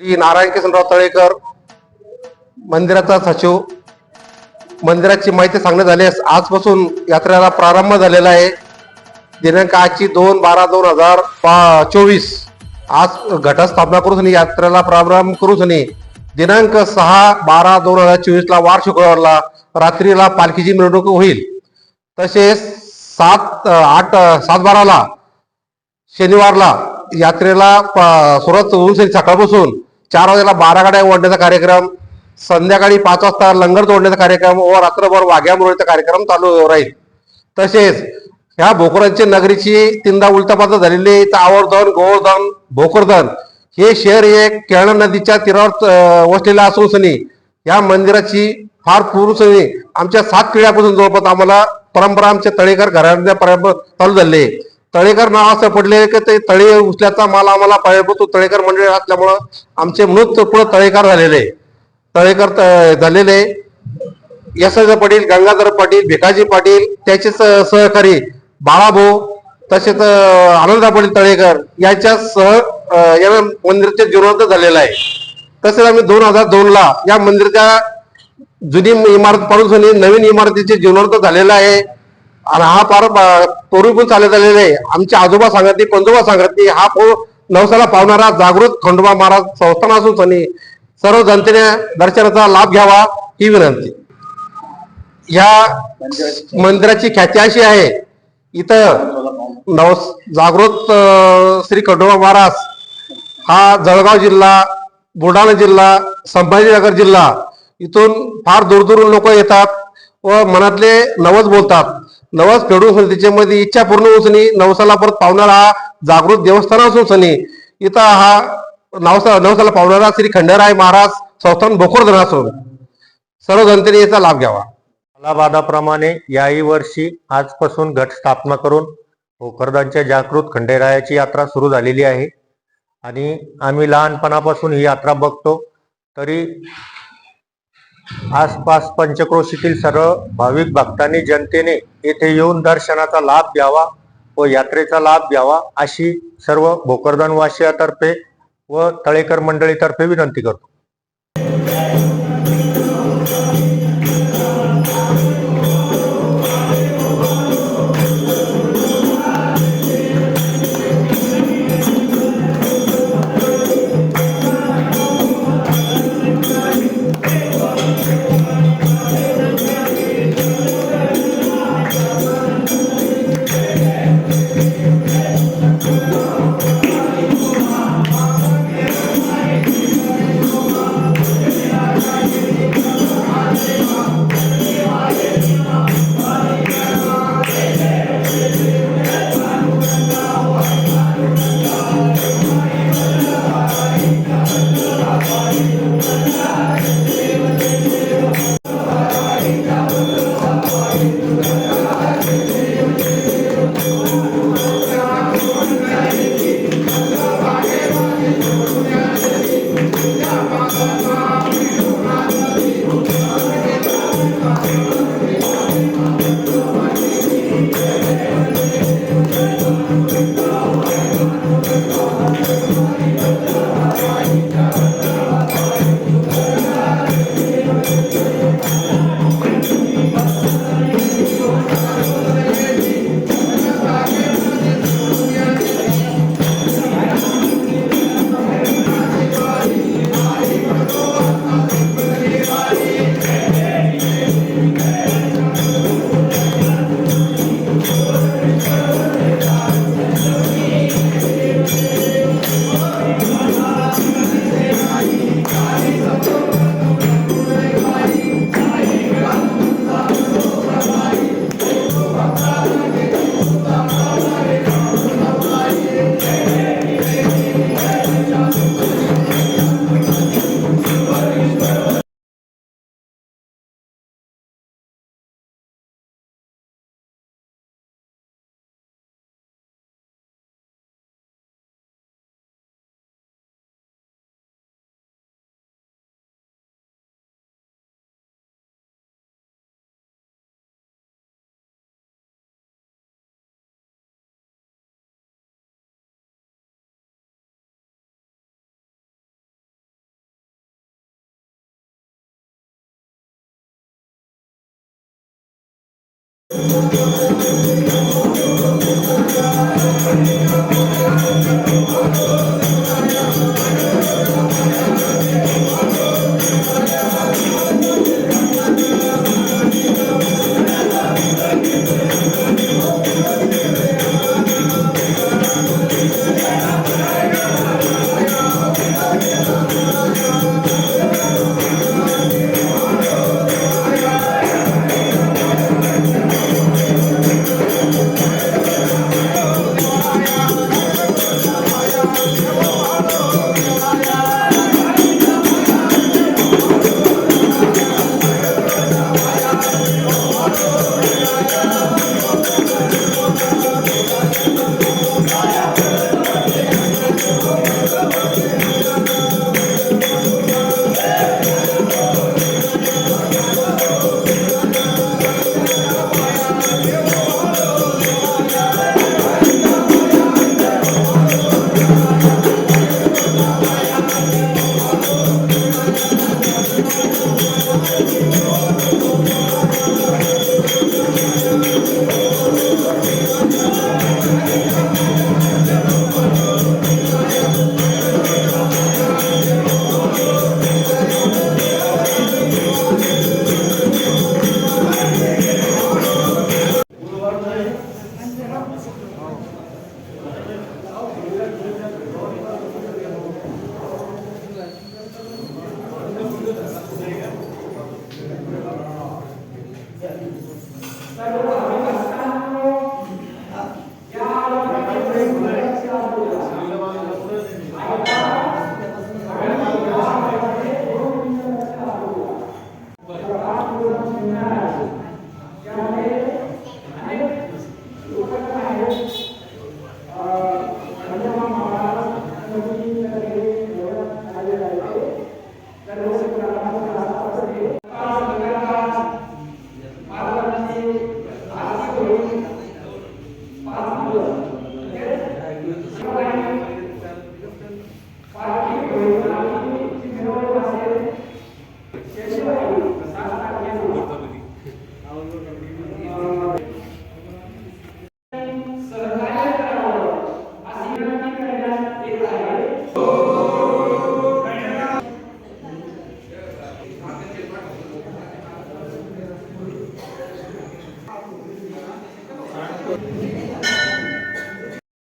श्री नारायण किसनराव तळेकर मंदिराचा सचिव मंदिराची माहिती सांगण्यात झाल्यास आजपासून यात्रेला प्रारंभ झालेला आहे. दिनांक आजची दोन बारा दोन हजार चोवीस. आज घटस्थापना करून यात्रेला प्रारंभ करून दिनांक सहा बारा दोन हजार चोवीसला वार शुक्रवारला रात्रीला पालखीची मिरवणूक होईल. तसेच सात आठ सात बाराला शनिवारला यात्रेला सुरुवात होऊन सकाळपासून चार वाजेला बारा गाड्या ओढण्याचा कार्यक्रम संध्याकाळी पाच वाजता लंगर तोडण्याचा कार्यक्रम व रात्रभर वाघ्या मुरळीचा कार्यक्रम चालू राहील तसेच ह्या भोकरांची नगरीची तीनदा उलटापालट झालेली तर आवर्धन गोवर्धन भोकरधन हे शहर एक केळणा नदीच्या तीरावर वसलेलं असून सनी या मंदिराची फार पूर्वसनी आमच्या सात पिढ्यापासून जवळपास आम्हाला परंपरा आमच्या तळेकर घराण्या परंपरा चालू झाले आहे. तळेकर नाव असं पडले की ते तळे उचल्याचा माल आम्हाला पाहिजे तळेकर मंडळी असल्यामुळं आमचे मृत पुढे तळेकर झालेले आहे. तळेकर त- झालेले यशोदा पाटील गंगाधर पाटील भिकाजी पाटील त्याचे स- सहकारी बाळाभाऊ तसेच आनंदा पाटील तळेकर यांच्या सह या मंदिराचे जीवनांत झालेलं आहे. तसेच आम्ही दोन हजार दोन ला या मंदिराच्या जुनी इमारत पाडून नवीन इमारतीचे जीवनांत झालेला आहे. आणि हा फार ब- पण चालत आलेला आहे. आमचे आजोबा सांगतली पंजोबा सांगतली हा पो नवसाला पावणारा जागृत खंडोबा महाराज संस्थान असून त्यांनी सर्व जनतेने दर्शनाचा लाभ घ्यावा ही विनंती. या मंदिराची ख्याती अशी आहे इथं नव जागृत श्री खंडोबा महाराज हा जळगाव जिल्हा बुलढाणा जिल्हा संभाजीनगर जिल्हा इथून फार दूरदूरून लोक येतात व मनातले नवच बोलतात. नवस फेडून सनी त्याच्यामध्ये इच्छा पूर्ण होऊ सनी नवसाला परत पावणारा हा जागृत देवस्थान असू सनी. इथं हा नवसा नवसाला पावणारा श्री खंडेराय महाराज संस्थान बोखोरधन असून सर्व जनतेने याचा लाभ घ्यावा. कालाबादाप्रमाणे याही वर्षी आजपासून घट स्थापना करून भोकरदांच्या जागृत खंडेरायाची यात्रा सुरू झालेली आहे. आणि आम्ही लहानपणापासून ही यात्रा बघतो तरी आसपास पंचक्रोशीतील सर्व भाविक भक्तांनी जनतेने येथे येऊन दर्शनाचा लाभ घ्यावा व यात्रेचा लाभ घ्यावा अशी सर्व भोकरदनवासियातर्फे व तळेकर मंडळीतर्फे विनंती करतो. Come on.